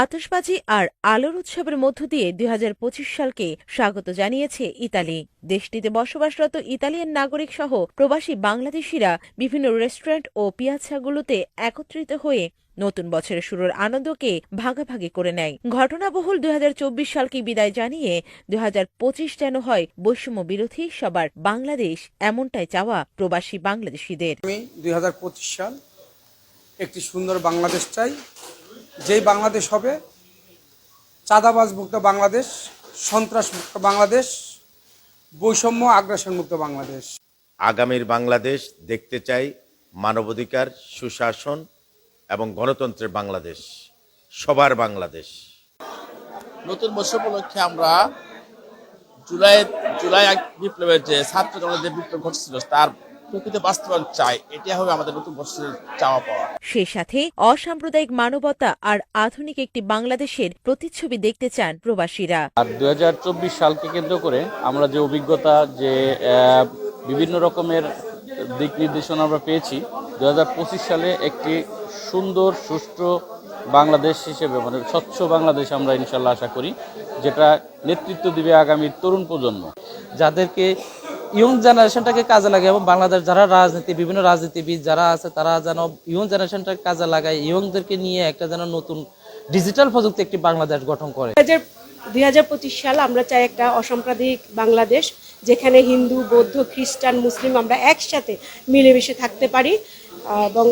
আতশবাজি আর আলোর উৎসবের মধ্য দিয়ে দুই হাজার পঁচিশ সালকে স্বাগত জানিয়েছে ইতালি। দেশটিতে বসবাসরত ইতালিয়ান নাগরিক সহ প্রবাসী বাংলাদেশিরা বিভিন্ন রেস্টুরেন্ট ও পিয়াচ্ছাগুলোতে একত্রিত হয়ে নতুন বছরের শুরুর আনন্দকে ভাগাভাগি করে নেয়। ঘটনাবহুল দুই হাজার চব্বিশ সালকে বিদায় জানিয়ে দুই হাজার পঁচিশ যেন হয় বৈষম্য বিরোধী সবার বাংলাদেশ এমনটাই চাওয়া প্রবাসী বাংলাদেশিদের। আমি দুই সাল একটি সুন্দর বাংলাদেশ চাই। যেই বাংলাদেশ হবে চাঁদাবাজ মুক্ত বাংলাদেশ সন্ত্রাস মুক্ত বাংলাদেশ বৈষম্য আগ্রাসন মুক্ত বাংলাদেশ। আগামীর বাংলাদেশ দেখতে চাই মানবাধিকার সুশাসন এবং গণতন্ত্রের বাংলাদেশ সবার বাংলাদেশ। নতুন বছর উপলক্ষে আমরা জুলাই জুলাই এক বিপ্লবের যে ছাত্র যে বিপ্লব ঘটছিল তার প্রকৃত বাস্তবায়ন চাই এটা হবে আমাদের নতুন বছরের চাওয়া পাওয়া। সেই সাথে অসাম্প্রদায়িক মানবতা আর আধুনিক একটি বাংলাদেশের প্রতিচ্ছবি দেখতে চান প্রবাসীরা। আর দু হাজার চব্বিশ সালকে কেন্দ্র করে আমরা যে অভিজ্ঞতা যে বিভিন্ন রকমের দিক নির্দেশনা আমরা পেয়েছি দুই হাজার পঁচিশ সালে একটি সুন্দর সুষ্ঠু বাংলাদেশ হিসেবে মানে স্বচ্ছ বাংলাদেশ আমরা ইনশাল্লাহ আশা করি যেটা নেতৃত্ব দিবে আগামী তরুণ প্রজন্ম। যাদেরকে ইয়ং জেনারেশনটাকে কাজে লাগে এবং বাংলাদেশ যারা রাজনীতি বিভিন্ন রাজনীতিবিদ যারা আছে, তারা যেন ইয়ং জেনারেশনটাকে কাজে লাগায় ইয়ংদেরকে নিয়ে একটা যেন নতুন ডিজিটাল প্রযুক্তি একটি বাংলাদেশ গঠন করে। দুই হাজার পঁচিশ সাল আমরা চাই একটা অসাম্প্রদায়িক বাংলাদেশ, যেখানে হিন্দু, বৌদ্ধ, খ্রিস্টান, মুসলিম আমরা একসাথে মিলেমিশে থাকতে পারি এবং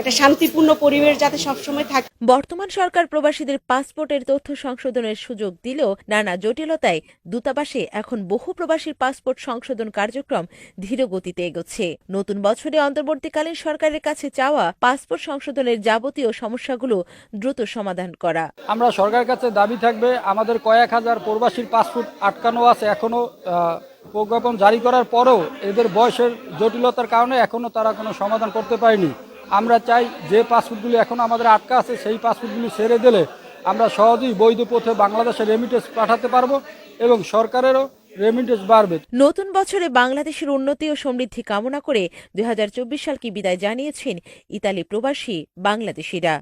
একটা শান্তিপূর্ণ পরিবেশ যাতে সবসময় থাকে। বর্তমান সরকার প্রবাসীদের পাসপোর্টের তথ্য সংশোধনের সুযোগ দিলেও নানা জটিলতায় দূতাবাসে এখন বহু প্রবাসীর পাসপোর্ট সংশোধন কার্যক্রম ধীর গতিতে এগোচ্ছে। নতুন বছরে অন্তর্বর্তীকালীন সরকারের কাছে চাওয়া পাসপোর্ট সংশোধনের যাবতীয় সমস্যাগুলো দ্রুত সমাধান করা। আমরা সরকারের কাছে দাবি থাকবে আমাদের কয়েক হাজার প্রবাসীর পাসপোর্ট আটকানো আছে এখনও প্রজ্ঞাপন জারি করার পরেও এদের বয়সের জটিলতার কারণে এখনও তারা কোনো সমাধান করতে পারেনি। আমরা চাই যে পাসপোর্টগুলি এখন আমাদের আটকা আছে, সেই পাসপোর্টগুলি ছেড়ে দিলে আমরা সহজেই বৈধ পথে বাংলাদেশে রেমিটেন্স পাঠাতে পারব এবং সরকারেরও রেমিটেন্স বাড়বে। নতুন বছরে বাংলাদেশের উন্নতি ও সমৃদ্ধি কামনা করে দুই সালকে বিদায় জানিয়েছেন ইতালি প্রবাসী বাংলাদেশিরা।